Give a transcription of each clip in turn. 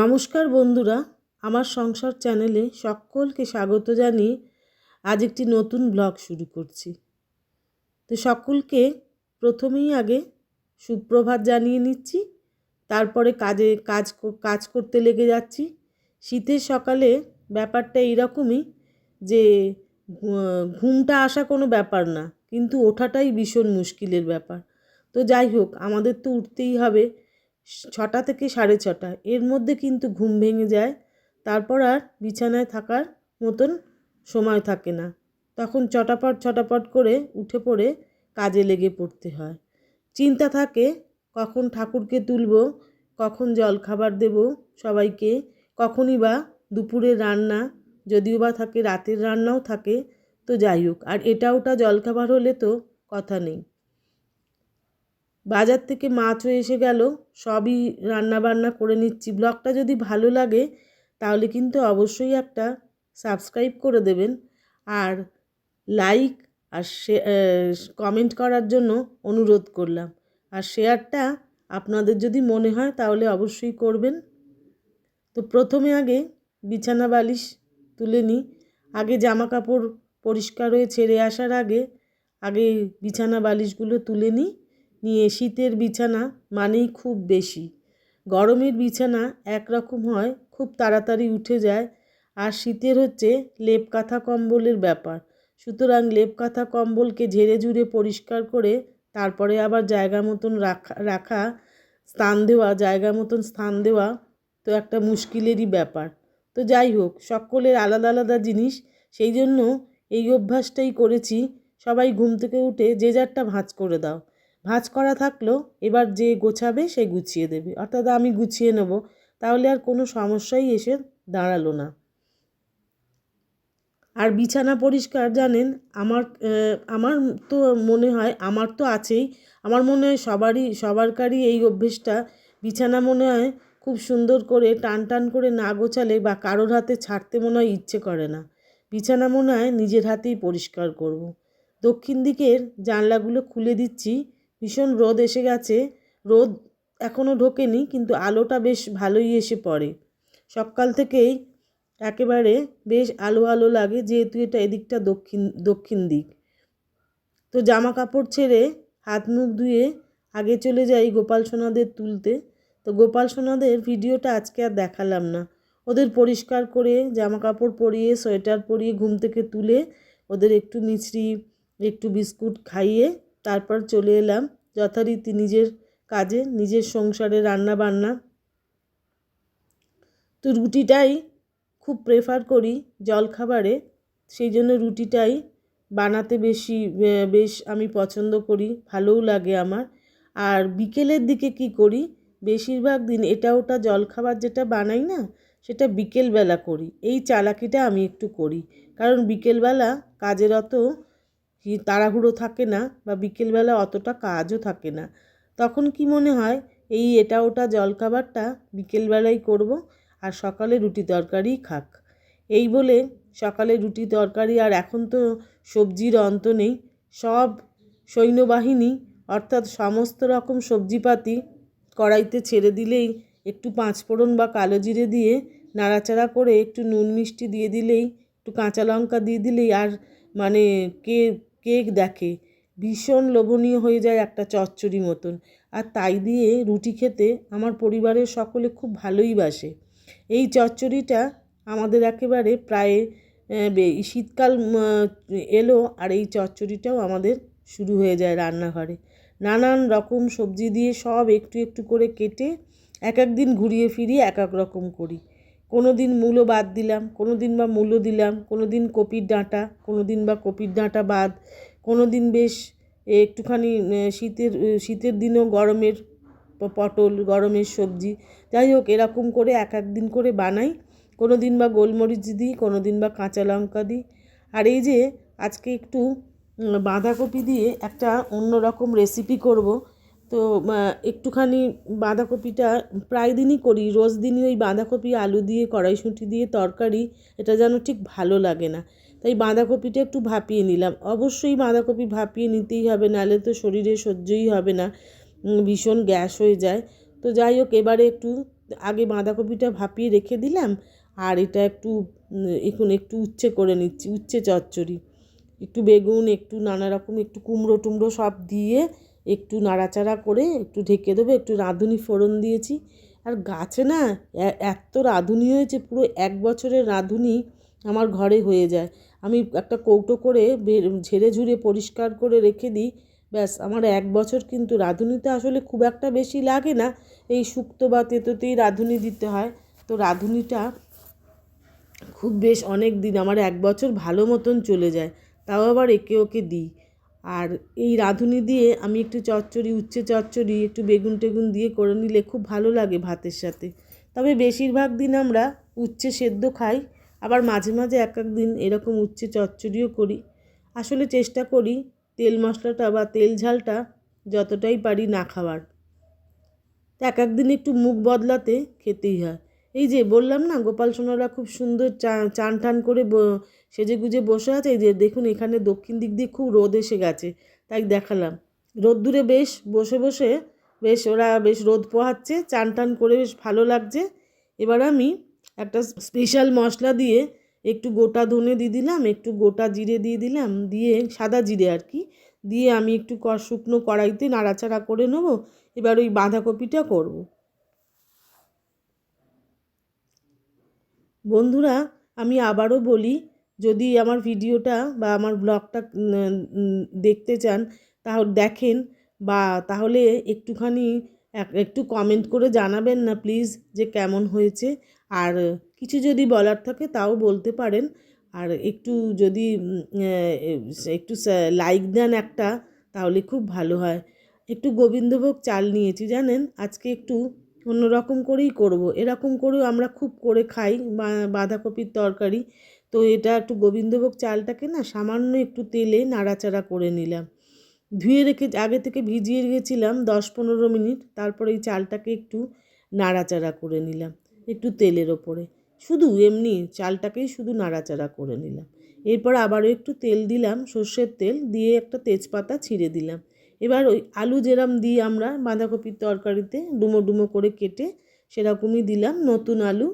নমস্কার বন্ধুরা, আমার সংসার চ্যানেলে সকলকে স্বাগত জানিয়ে আজ একটি নতুন ব্লগ শুরু করছি। তো সকলকে প্রথমেই আগে সুপ্রভাত জানিয়ে নিচ্ছি, তারপরে কাজে, কাজ কাজ করতে লেগে যাচ্ছি। শীতের সকালে ব্যাপারটা এইরকমই যে ঘুমটা আসা কোনো ব্যাপার না, কিন্তু ওঠাটাই ভীষণ মুশকিলের ব্যাপার। তো যাই হোক, আমাদের তো উঠতেই হবে। ছটা থেকে সাড়ে ছটা। এর মধ্যে কিন্তু ঘুম ভেঙে যায়। তারপর আর বিছানায় থাকার মতন সময় থাকে না। তখন চটাপট চটাপট করে উঠে পড়ে কাজে লেগে পড়তে হয়। চিন্তা থাকে, কখন ঠাকুরকে তুলব, কখন জলখাবার দেব সবাইকে, কখনই বা দুপুরের রান্না, যদিও বা থাকে, রাতের রান্নাও থাকে, তো যাই হোক। আর এটা ওটা জলখাবার হলে তো কথা নেই। বাজার থেকে মাছও এসে গেল, সবই রান্না বান্না করে নিচ্ছি। ব্লগটা যদি ভালো লাগে, তাহলে কিন্তু অবশ্যই একটা সাবস্ক্রাইব করে দেবেন। আর লাইক আর কমেন্ট করার জন্য অনুরোধ করলাম। আর শেয়ারটা আপনাদের যদি মনে হয়, তাহলে অবশ্যই করবেন। তো প্রথমে আগে বিছানা বালিশ তুলে নিই। আগে জামা কাপড় পরিষ্কার হয়ে ছেড়ে আসার আগে আগে বিছানা বালিশগুলো তুলে নিই। নিয়ে শীতের বিছানা মানেই খুব বেশি। গরমের বিছানা একরকম হয়, খুব তাড়াতাড়ি উঠে যায়, আর শীতের হচ্ছে লেপ কাঁথা কম্বলের ব্যাপার। সুতরাং লেপ কাঁথা কম্বলকে ঝেড়ে ঝুড়ে পরিষ্কার করে তারপরে আবার জায়গা মতন রাখা রাখা, স্থান দেওয়া, জায়গা মতন স্থান দেওয়া তো একটা মুশকিলেরই ব্যাপার। তো যাই হোক, সকলের আলাদা আলাদা জিনিস, সেই জন্য এই অভ্যাসটাই করেছি, সবাই ঘুম থেকে উঠে যে যারটা ভাঁজ করে দাও। ভাঁজ করা থাকল এবার যে গোছাবে সে গুছিয়ে দেবে। অর্থাৎ আমি গুছিয়ে নেব, তাহলে আর কোনো সমস্যাই এসে দাঁড়াল না। আর বিছানা পরিষ্কার, জানেন, আমার আমার তো মনে হয়, আমার তো আছেই, আমার মনে হয় সবারই, সবারকারই এই অভ্যেসটা। বিছানা মনে হয় খুব সুন্দর করে টান টান করে না গোছালে বা কারোর হাতে ছাড়তে মনে হয় ইচ্ছে করে না। বিছানা মনে হয় নিজের হাতেই পরিষ্কার করব। দক্ষিণ দিকের জানলাগুলো খুলে দিচ্ছি। ভীষণ রোদ এসে গেছে। রোদ এখনও ঢোকেনি, কিন্তু আলোটা বেশ ভালোই এসে পড়ে। সকাল থেকেই একেবারে বেশ আলো আলো লাগে, যেহেতু এটা এদিকটা দক্ষিণ দক্ষিণ দিক। তো জামা কাপড় ছেড়ে হাত মুখ ধুয়ে আগে চলে যাই গোপাল সোনাদের তুলতে। তো গোপাল সোনাদের ভিডিওটা আজকে আর দেখালাম না। ওদের পরিষ্কার করে জামা কাপড় পরিয়ে, সোয়েটার পরিয়ে, ঘুম থেকে তুলে ওদের একটু মিছরি, একটু বিস্কুট খাইয়ে তারপর চলে এলাম যথারীতি নিজের কাজে, নিজের সংসারে রান্না বান্না তো রুটিটাই খুব প্রেফার করি জলখাবারে, সেই জন্য রুটিটাই বানাতে বেশি বেশ আমি পছন্দ করি, ভালোও লাগে আমার। আর বিকেলের দিকে কি করি, বেশিরভাগ দিন এটা ওটা জলখাবার যেটা বানাই না, সেটা বিকেলবেলা করি। এই চালাকিটা আমি একটু করি। কারণ বিকেলবেলা কাজের অত তাড়াহুড়ো থাকে না বা বিকেলবেলা অতটা কাজও থাকে না। তখন কি মনে হয়, এই এটা ওটা জলখাবারটা বিকেলবেলাই করব আর সকালে রুটি তরকারিই খাক। এই বলে সকালে রুটি তরকারি আর এখন তো সবজির অন্ত নেই, সব সৈন্যবাহিনী অর্থাৎ সমস্ত রকম সবজিপাতি কড়াইতে ছেড়ে দিলেই একটু পাঁচফোড়ন বা কালো জিরে দিয়ে নাড়াচাড়া করে একটু নুন মিষ্টি দিয়ে দিলেই, একটু কাঁচা লঙ্কা দিয়ে দিলেই আর মানে কে কেক দেখে। ভীষণ লোভনীয় হয়ে যায় একটা চচ্চড়ি মতন। আর তাই দিয়ে রুটি খেতে আমার পরিবারের সকলে খুব ভালোই বাসে। এই চচ্চড়িটা আমাদের একেবারে প্রায় শীতকাল এলো আর এই চচ্চড়িটাও আমাদের শুরু হয়ে যায় রান্নাঘরে। নানান রকম সবজি দিয়ে সব একটু একটু করে কেটে এক এক দিন ঘুরিয়ে ফিরিয়ে এক এক রকম করি। কোনো দিন মূলো বাদ দিলাম কোনো দিন বা মূলো দিলাম কোনো দিন কপির ডাঁটা কোনো দিন বা কপির ডাঁটা বাদ কোনো দিন বেশ একটুখানি শীতের শীতের দিনেও গরমের পটল, গরমের সবজি, যাই হোক এরকম করে এক এক দিন করে বানাই কোনো দিন বা গোলমরিচ দিই কোনো দিন বা কাঁচা লঙ্কা দিই। আর এই যে আজকে একটু বাঁধাকপি দিয়ে একটা অন্য রকম রেসিপি করব তো একটুখানি বাঁধাকপিটা প্রায় দিনই করি। রোজ দিনই ওই বাঁধাকপি, আলু দিয়ে, কড়াইশুঁটি দিয়ে, তরকারি, এটা যেন ঠিক ভালো লাগে না। তাই বাঁধাকপিটা একটু ভাপিয়ে নিলাম। অবশ্যই বাঁধাকপি ভাপিয়ে নিতেই হবে, নাহলে তো শরীরে সহ্যই হবে না। ভীষণ গ্যাস হয়ে যায়। তো যাই হোক, এবারে একটু আগে বাঁধাকপিটা ভাপিয়ে রেখে দিলাম, আর এটা একটু এখন একটু উচ্ছে করে নিচ্ছি, উচ্ছে চচ্চড়ি। একটু বেগুন, একটু নানা রকম, একটু কুমড়ো টুমড়ো সব দিয়ে একটু নাড়াচাড়া করে একটু ঢেকে দেবো, একটু রাঁধুনি ফোড়ন দিয়েছি। আর গাছে না এত রাঁধুনি হয়েছে, পুরো এক বছরের রাঁধুনি আমার ঘরে হয়ে যায়। আমি একটা কৌটো করে ঝেড়ে ঝুড়ে পরিষ্কার করে রেখে দিই, ব্যাস আমার এক বছর কিন্তু রাঁধুনিতে আসলে খুব একটা বেশি লাগে না। এই শুক্তো বা তেতোতেই রাঁধুনি দিতে হয়। তো রাঁধুনিটা খুব বেশ অনেক দিন, আমার এক বছর ভালো মতন চলে যায়, তাও আবার একে ওকে দিই। আর এই রাঁধুনি দিয়ে আমি একটু চচ্চড়ি, উচ্ছে চচ্চড়ি, একটু বেগুন টেগুন দিয়ে করে নিলে খুব ভালো লাগে ভাতের সাথে। তবে বেশিরভাগ দিন আমরা উচ্ছে সেদ্ধ খাই, আবার মাঝে মাঝে এক এক দিন এরকম উচ্ছে চচ্চড়িও করি। আসলে চেষ্টা করি তেল মশলাটা বা তেল ঝালটা যতটাই পারি না খাওয়ার। তো এক একদিন একটু মুখ বদলাতে খেতেই হয়। এই যে বললাম না, গোপাল সোনারা খুব সুন্দর চান টান করে সেজে গুজে বসে আছে। এই যে দেখুন, এখানে দক্ষিণ দিক দিয়ে খুব রোদ এসে গেছে, তাই দেখালাম। রোদ্দুরে বেশ বসে বসে বেশ ওরা বেশ রোদ পোহাচ্ছে, চান টান করে বেশ ভালো লাগছে। এবার আমি একটা স্পেশাল মশলা দিয়ে একটু গোটা ধনে দিয়ে দিলাম, একটু গোটা জিরে দিয়ে দিলাম, দিয়ে সাদা জিরে আর কি, দিয়ে আমি একটু শুকনো কড়াইতে নাড়াচাড়া করে নেব। এবার ওই বাঁধাকপিটা করব। বন্ধুরা, আমি আবারও বলি, যদি আমার ভিডিওটা বা আমার ব্লগটা দেখতে চান, তাহলে দেখেন বা তাহলে একটুখানি এক- একটু কমেন্ট করে জানাবেন না প্লিজ যে কেমন হয়েছে। আর কিছু যদি বলার থাকে তাও বলতে পারেন। আর একটু যদি একটু লাইক দেন একটা, তাহলে খুব ভালো হয়। একটু গোবিন্দভোগ চাল নিয়েছি, জানেন? আজকে একটু অন্যরকম করেই করব। এরকম করেও আমরা খুব করে খাই বাঁধাকপির তরকারি। তো এটা একটু গোবিন্দভোগ চালটাকে না সামান্য একটু তেলে নাড়াচাড়া করে নিলাম। ধুয়ে রেখে আগে থেকে ভিজিয়ে রেখেছিলাম দশ পনেরো মিনিট। তারপরে এই চালটাকে একটু নাড়াচাড়া করে নিলাম, একটু তেলের ওপরে। শুধু এমনি চালটাকেই শুধু নাড়াচাড়া করে নিলাম। এরপর আবারও একটু তেল দিলাম, সর্ষের তেল, দিয়ে একটা তেজপাতা ছিঁড়ে দিলাম। এবার ওই আলু যেরম দিই আমরা বাঁধাকপির তরকারিতে ডুমো ডুমো করে কেটে সেরকমই দিলাম নতুন আলু।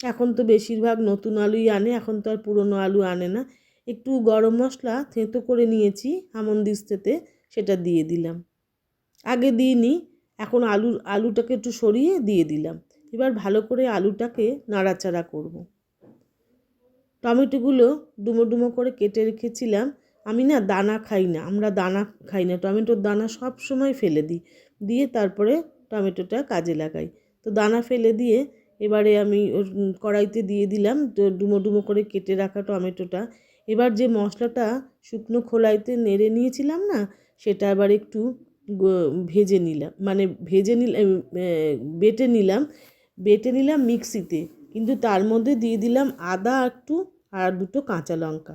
এখন তো বেশিরভাগ নতুন আলুই আনে, এখন তো আর পুরনো আলু আনে না। একটু গরম মশলা থেঁতো করে নিয়েছি আমন দিস্তেতে, সেটা দিয়ে দিলাম। আগে দিইনি, এখন আলু আলুটাকে একটু সরিয়ে দিয়ে দিলাম। এবার ভালো করে আলুটাকে নাড়াচাড়া করব। টমেটোগুলো ডুমো ডুমো করে কেটে রেখেছিলাম আমি না দানা খাই না, আমরা দানা খাই না টমেটোর দানা সব সময় ফেলে দিই, দিয়ে তারপরে টমেটোটা কাজে লাগাই। তো দানা ফেলে দিয়ে এবারে আমি কড়াইতে দিয়ে দিলাম ডুমো ডুমো করে কেটে রাখা টমেটোটা। এবার যে মশলাটা শুকনো খোলাইতে নেড়ে নিয়েছিলাম না, সেটা এবার একটু ভেজে নিলাম মানে ভেজে নিলাম বেটে নিলাম বেটে নিলাম মিক্সিতে, কিন্তু তার মধ্যে দিয়ে দিলাম আদা, একটু, আর দুটো কাঁচা লঙ্কা।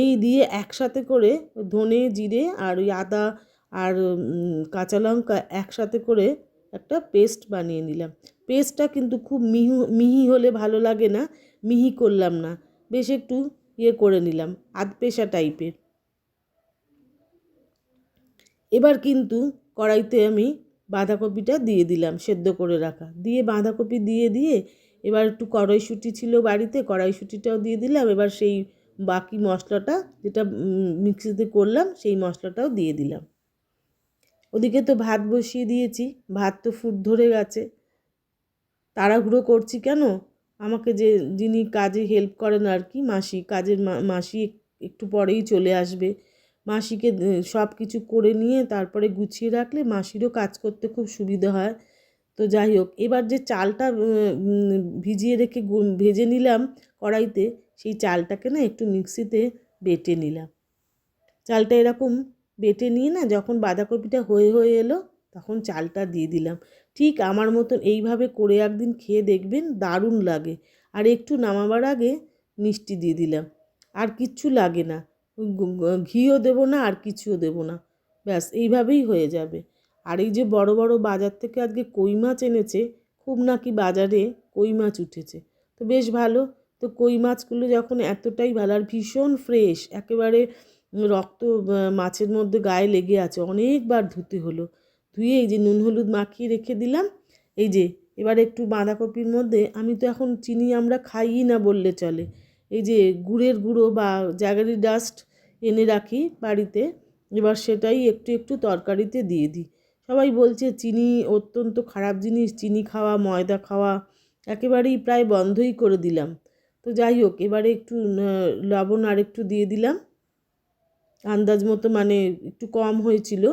এই দিয়ে একসাথে করে ধনে, জিরে আর ওই আদা আর কাঁচা লঙ্কা একসাথে করে একটা পেস্ট বানিয়ে নিলাম। পেস্টটা কিন্তু খুব মিহি মিহি হলে ভালো লাগে না, মিহি করলাম না। বেশ একটু ইয়ে করে নিলাম, আধ পেশা টাইপের। এবার কিন্তু কড়াইতে আমি বাঁধাকপিটা দিয়ে দিলাম সেদ্ধ করে রাখা। দিয়ে বাঁধাকপি দিয়ে দিয়ে এবার একটু কড়াইশুঁটি ছিল বাড়িতে, কড়াইশুঁটিটাও দিয়ে দিলাম। এবার সেই বাকি মশলাটা যেটা মিক্সিতে করলাম, সেই মশলাটাও দিয়ে দিলাম। ওদিকে তো ভাত বসিয়ে দিয়েছি, ভাত তো ফুট ধরে গেছে। তাড়াহুড়ো করছি কেন? আমাকে যে, যিনি কাজে হেল্প করেন আর কি, মাসি, কাজের মাসি একটু পরেই চলে আসবে। মাসিকে সব কিছু করে নিয়ে তারপরে গুছিয়ে রাখলে মাসিরও কাজ করতে খুব সুবিধা হয়। তো যাই হোক, এবার যে চালটা ভিজিয়ে রেখে ভেজে নিলাম কড়াইতে সেই চালটাকে না একটু মিক্সিতে বেটে নিলাম। চালটা এরকম বেটে নিয়ে না যখন বাঁধাকপিটা হয়ে হয়ে এলো তখন চালটা দিয়ে দিলাম। ঠিক আমার মতন এইভাবে করে একদিন খেয়ে দেখবেন দারুণ লাগে। আর একটু নামাবার আগে মিষ্টি দিয়ে দিলাম। আর কিচ্ছু লাগে না। ঘিও দেবো না আর কিছুও দেবো না। ব্যাস, এইভাবেই হয়ে যাবে। আর এই যে বড় বড় বাজার থেকে আজকে কই মাছ এনেছে, খুব নাকি বাজারে কই মাছ উঠেছে। তো বেশ ভালো তো কই মাছগুলো যখন এতটাই ভালো আর ভীষণ ফ্রেশ একেবারে রক্ত মাছের মধ্যে গায়ে লেগে আছে, অনেকবার ধুতে হলো। ধুয়ে এই যে নুন হলুদ মাখিয়ে রেখে দিলাম, এই যে এবার একটু বাঁধাকপির মধ্যে, আমি তো এখন চিনি আমরা খাইই না বললে চলে। এই যে গুড়ের গুঁড়ো বা জ্যাগারি ডাস্ট এনে রাখি বাড়িতে, এবার সেটাই একটু একটু তরকারিতে দিয়ে দিই। সবাই বলছে চিনি অত্যন্ত খারাপ জিনিস, চিনি খাওয়া, ময়দা খাওয়া, একেবারেই প্রায় বন্ধই করে দিলাম। তো যাই হোক, এবারে একটু লবণ আর একটু দিয়ে দিলাম। আন্দাজ মতো মানে একটু কম হয়েছিল।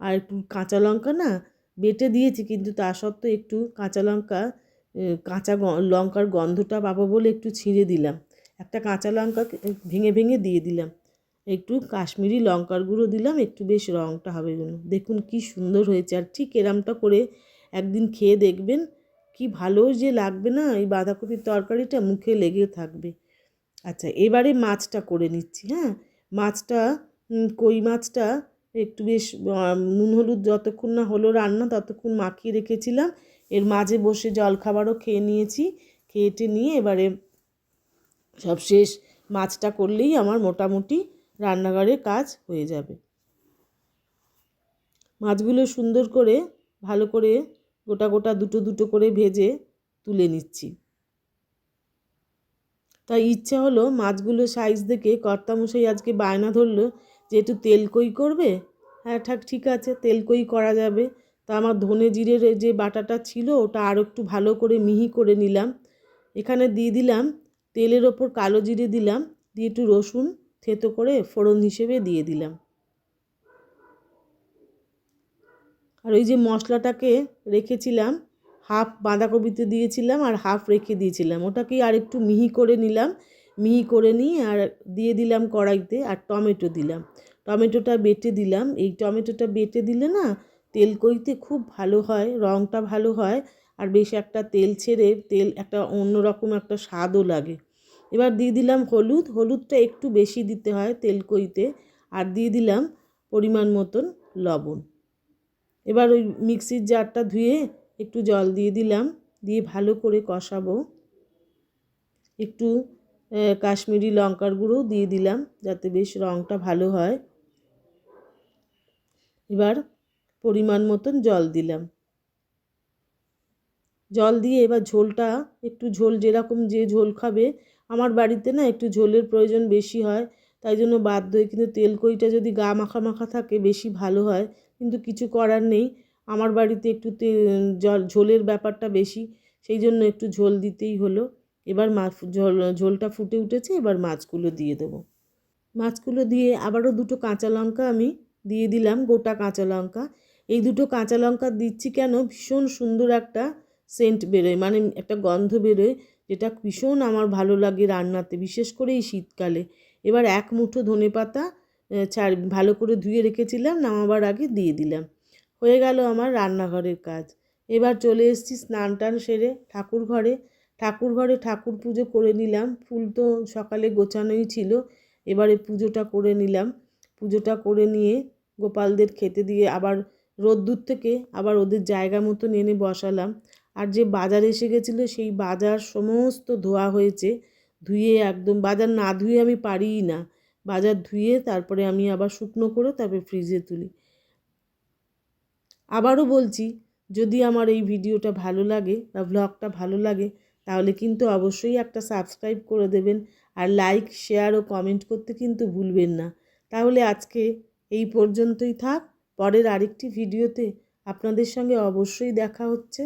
আর একটু কাঁচা লঙ্কা না বেটে দিয়েছি, কিন্তু তা সত্ত্বেও একটু কাঁচা লঙ্কা কাঁচা লঙ্কার গন্ধটা পাবো বলে একটু ছিঁড়ে দিলাম। একটা কাঁচা লঙ্কা ভেঙে ভেঙে দিয়ে দিলাম। একটু কাশ্মীরি লঙ্কার গুঁড়ো দিলাম, একটু বেশ রঙটা হবে দেখুন কি সুন্দর হয়েছে। আর ঠিক এরামটা করে একদিন খেয়ে দেখবেন। কি ভালো যে লাগবে না এই বাঁধাকপির তরকারিটা মুখে লেগে থাকবে। আচ্ছা এবারে মাছটা করে নিচ্ছি হ্যাঁ? মাছটা কই মাছটা একটু বেশ নুন হলুদ যতক্ষণ না হলো রান্না ততক্ষণ মাখিয়ে রেখেছিলাম। এর মাঝে বসে জলখাবারও খেয়ে নিয়েছি। খেয়েটে নিয়ে এবারে সব শেষ মাছটা করলেই আমার মোটামুটি রান্নাঘরের কাজ হয়ে যাবে। মাছগুলো সুন্দর করে, ভালো করে গোটা গোটা দুটো দুটো করে ভেজে তুলে নিচ্ছি। তাই ইচ্ছা হলো মাছগুলো সাইজ দেখে কর্তামশাই আজকে বায়না ধরলো যে একটু তেলকই করবে? হ্যাঁ ঠাক, ঠিক আছে তেলকই করা যাবে? তা আমার ধনে জিরের যে বাটাটা ছিল ওটা আরও একটু ভালো করে মিহি করে নিলাম। এখানে দিয়ে দিলাম তেলের ওপর কালো জিরে দিলাম, দিয়ে একটু রসুন থেতো করে ফোড়ন হিসেবে দিয়ে দিলাম। আর ওই যে মশলাটাকে রেখেছিলাম হাফ বাঁধাকপিতে দিয়েছিলাম আর হাফ রেখে দিয়েছিলাম। ওটাকেই আর একটু মিহি করে নিলাম, মিহি করে নিয়ে আর দিয়ে দিলাম কড়াইতে আর টমেটো দিলাম। টমেটোটা বেটে দিলাম। এই টমেটোটা বেটে দিলে না তেল কইতে খুব ভালো হয় রঙটা ভালো হয় আর বেশ একটা তেল ছেড়ে তেল একটা অন্যরকম একটা স্বাদও লাগে। এবার দিয়ে দিলাম হলুদ। হলুদটা একটু বেশি দিতে হয় তেল কইতে। আর দিয়ে দিলাম পরিমাণ মতন লবণ। এবার ওই মিক্সির জারটা ধুয়ে একটু জল দিয়ে দিলাম, দিয়ে ভালো করে কষাবো। একটু কাশ্মীরি লঙ্কার গুঁড়ো দিয়ে দিলাম যাতে বেশ রঙটা ভালো হয়। এবার পরিমাণ মতন জল দিলাম। জল দিয়ে এবার ঝোলটা একটু ঝোল যেরকম যে ঝোল খাবে, আমার বাড়িতে না একটু ঝোলের প্রয়োজন বেশি হয়, তাই জন্য বাধ্য হয়ে কিন্তু তেলকইটা যদি গা মাখা মাখা থাকে বেশি ভালো হয় কিন্তু কিছু করার নেই। আমার বাড়িতে একটু জল, ঝোলের ব্যাপারটা বেশি, সেই জন্য একটু ঝোল দিতেই হলো। এবার মাছ, ঝোল, ঝোলটা ফুটে উঠেছে, এবার মাছগুলো দিয়ে দেবো। মাছগুলো দিয়ে আবারও দুটো কাঁচা লঙ্কা আমি দিয়ে দিলাম, গোটা কাঁচা লঙ্কা। এই দুটো কাঁচা লঙ্কা দিচ্ছি কেন? ভীষণ সুন্দর একটা সেন্ট বেরোয় মানে একটা গন্ধ বেরোয়, যেটা ভীষণ আমার ভালো লাগে রান্নাতে, বিশেষ করে এই শীতকালে। এবার এক মুঠো ধনে পাতা চার, ভালো করে ধুয়ে রেখেছিলাম, নামাবার আগে দিয়ে দিলাম। হয়ে গেল আমার রান্নাঘরের কাজ। এবার চলে এসেছি স্নান টান সেরে ঠাকুর ঘরে। ঠাকুর ঘরে ঠাকুর পুজো করে নিলাম। ফুল তো সকালে গোছানোই ছিল, এবারে পুজোটা করে নিলাম। পুজোটা করে নিয়ে গোপালদের খেতে দিয়ে আবার রোদ্দুর থেকে আবার ওদের জায়গা মতন এনে বসালাম। আর যে বাজার এসে গেছিল, সেই বাজার সমস্ত ধোয়া হয়েছে। ধুয়ে একদম, বাজার না ধুয়ে আমি পারিই না। বাজার ধুয়ে তারপরে আমি আবার শুকনো করে তারপরে ফ্রিজে তুলি। আবারও বলছি, যদি আমার এই ভিডিওটা ভালো লাগে বা ব্লগটা ভালো লাগে, তাহলে কিন্তু অবশ্যই একটা সাবস্ক্রাইব করে দেবেন আর লাইক শেয়ার ও কমেন্ট করতে কিন্তু ভুলবেন না। তাহলে আজকে এই পর্যন্তই থাক, পরের আরেকটি ভিডিওতে আপনাদের সঙ্গে অবশ্যই দেখা হচ্ছে।